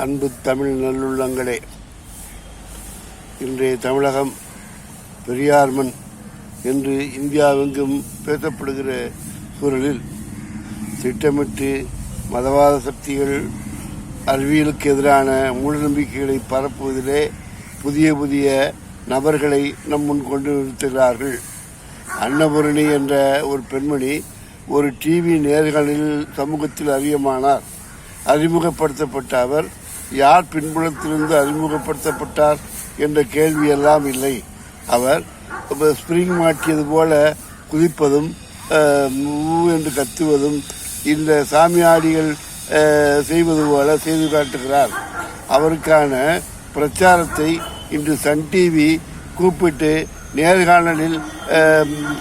அன்பு தமிழ் நல்லுள்ளங்களே. இன்றைய தமிழகம் பெரியார் மண் என்று இந்தியாவெங்கும் பேசப்படுகிற சூழலில் திட்டமிட்டு மதவாத சக்திகள் அறிவியலுக்கு எதிரான மூடநம்பிக்கைகளை பரப்புவதிலே புதிய புதிய நபர்களை நம் முன் கொண்டு நிறுத்துகிறார்கள். அன்னபூரணி என்ற ஒரு பெண்மணி ஒரு டிவி நேர்காணலில் சமூகத்தில் அறியமானார். அறிமுகப்படுத்தப்பட்ட அவர் யார் பின்புலத்திலிருந்து அறிமுகப்படுத்தப்பட்டார் என்ற கேள்வி எல்லாம் இல்லை. அவர் ஸ்ப்ரிங் மாட்டியது போல குதிப்பதும் என்று கத்துவதும் இந்த சாமியாடிகள் செய்வது போல செய்து காட்டுகிறார். அவருக்கான பிரச்சாரத்தை இன்று சன் டிவி கூப்பிட்டு நேர்காணலில்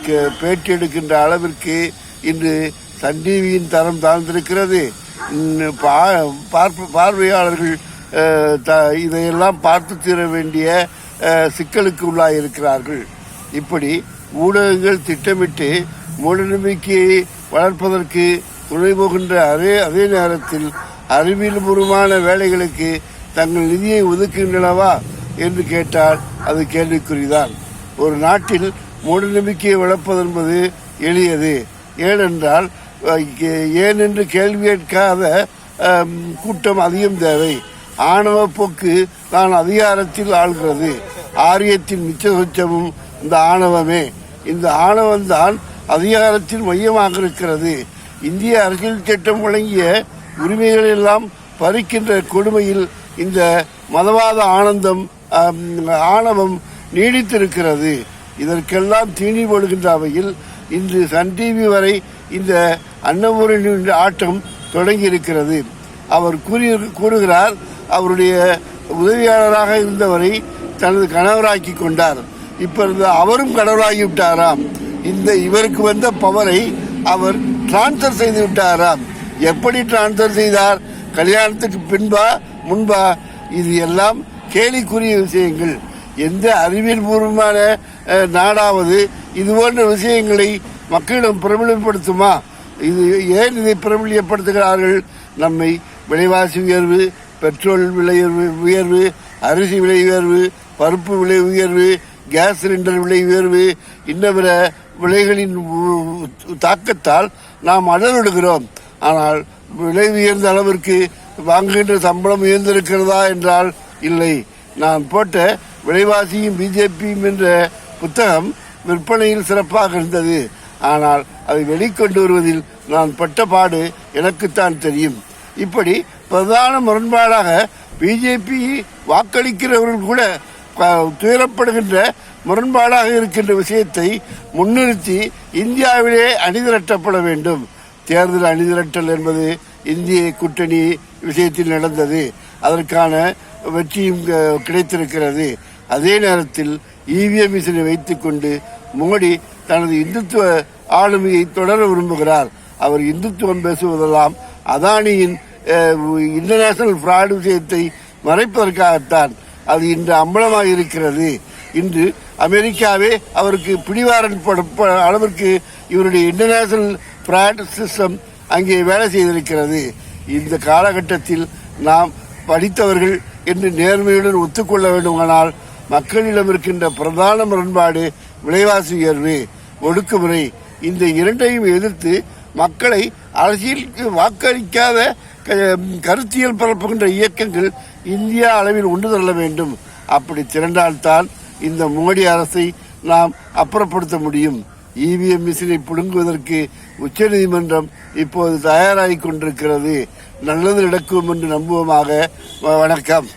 கே- பேட்டி எடுக்கின்ற அளவிற்கு இன்று சன் டிவியின் தரம் தாழ்ந்திருக்கிறது. பா- பார்வையாளர்கள் த- இதையெல்லாம் பார்த்து தீர வேண்டிய சிக்கலுக்கு சிக்கலுக்கு உள்ளாயிருக்கிறார்கள். இப்படி ஊடகங்கள் திட்டமிட்டு மூடநம்பிக்கையை வளர்ப்பதற்கு துணை போகின்ற அதே அதே நேரத்தில் அறிவியல் பூர்வமான வேலைகளுக்கு தங்கள் நிதியை ஒதுக்குகின்றனவா என்று கேட்டால் அது கேள்விக்குறிதான். ஒரு நாட்டில் மூடநம்பிக்கையை வளர்ப்பது என்பது எளியது. ஏனென்றால் ஏனென்று ஏன் என்று கேள்வி கேட்காத கூட்டம் அதிகம் தேவை. ஆணவ போக்கு தான் அதிகாரத்தில் ஆள்கிறது. ஆரியத்தின் மிச்ச சொச்சமும் இந்த ஆணவமே. இந்த ஆணவம்தான் அதிகாரத்தின் மையமாக இருக்கிறது இந்திய அரசியல் சட்டம் வழங்கிய உரிமைகள் எல்லாம் பறிக்கின்ற கொடுமையில் இந்த மதவாத ஆனந்தம் ஆணவம் நீடித்திருக்கிறது. இதற்கெல்லாம் தீனி போடுகின்ற அவையில் இன்று சன் டிவி வரை இந்த அன்னபூரணி ஆட்டம் தொடங்கி இருக்கிறது அவர் கூறி கூறுகிறார் அவருடைய உதவியாளராக இருந்தவரை தனது கணவராக்கி கொண்டார். இப்பொழுது அவரும் கணவராகி விட்டாராம் இந்த இவருக்கு வந்த பவரை அவர் டிரான்ஸ்ஃபர் செய்து விட்டாராம். எப்படி டிரான்ஸ்ஃபர் செய்தார்? கல்யாணத்துக்கு பின்பா முன்பா? இது எல்லாம் கேலிக்குரிய விஷயங்கள். எந்த அறிவியல் பூர்வமான நாடாவது இது போன்ற விஷயங்களை மக்களிடம் பிரபலப்படுத்துமா? இது ஏன் இதை பிரபலியப்படுத்துகிறார்கள்? நம்மை விலைவாசி உயர்வு பெட்ரோல் விலை உயர்வு- அரிசி விலை உயர்வு பருப்பு விலை உயர்வு கேஸ் சிலிண்டர் விலை உயர்வு இன்னவிற விலைகளின் தாக்கத்தால் நாம் அடலிடுகிறோம் ஆனால் விலை உயர்ந்த அளவிற்கு வாங்குகின்ற சம்பளம் உயர்ந்திருக்கிறதா என்றால் இல்லை. நான் போட்ட விலைவாசியும் பிஜேபியும் என்ற புத்தகம் விற்பனையில் சிறப்பாக இருந்தது. ஆனால் அதை வெளிக்கொண்டு வருவதில் நான் பட்ட பாடு எனக்குத்தான் தெரியும். இப்படி பிரதான முரண்பாடாக பிஜேபி வாக்களிக்கிறவர்கள் கூட துயரப்படுகின்ற முரண்பாடாக இருக்கின்ற விஷயத்தை முன்னிறுத்தி இந்தியாவிலே அணிதிரட்டப்பட வேண்டும். தேர்தல் அணிதிரட்டல் என்பது இந்திய கூட்டணி விஷயத்தில் நடந்தது. அதற்கான வெற்றியும் கிடைத்திருக்கிறது. அதே நேரத்தில் இவிஎம் மிஷினை வைத்துக்கொண்டு மோடி தனது இந்துத்துவ ஆளுமையை தொடர விரும்புகிறார். அவர் இந்துத்துவம் பேசுவதெல்லாம் அதானியின் இன்டர்நேஷனல் ஃப்ராட் விஷயத்தை மறைப்பதற்காகத்தான் அது இன்று அம்பலமாக இருக்கிறது இன்று அமெரிக்காவே அவருக்கு பிடிவாரன் அளவிற்கு இவருடைய இன்டர்நேஷனல் ஃப்ராட் சிஸ்டம் அங்கே வேலை செய்திருக்கிறது. இந்த காலகட்டத்தில் நாம் படித்தவர்கள் என்று நேர்மையுடன் ஒத்துக்கொள்ள வேண்டுமானால் மக்களிடம் இருக்கின்ற பிரதான முரண்பாடு விலைவாசி உயர்வு ஒடுக்குமுறை இந்த இரண்டையும் எதிர்த்து மக்களை அரசியலுக்கு வாக்களிக்காத க- கருத்தியல் பரப்புகின்ற இயக்கங்கள் இந்தியா அளவில் ஒன்று தள்ள வேண்டும். அப்படி திரண்டால்தான் இந்த மோடி அரசை நாம் அப்புறப்படுத்த முடியும். இவிஎம் மிஷினை புடுங்குவதற்கு உச்சநீதிமன்றம் இப்போது தயாராகிக் கொண்டிருக்கிறது. நல்லது நடக்கும் என்று நம்புவோமாக. வ- வணக்கம்.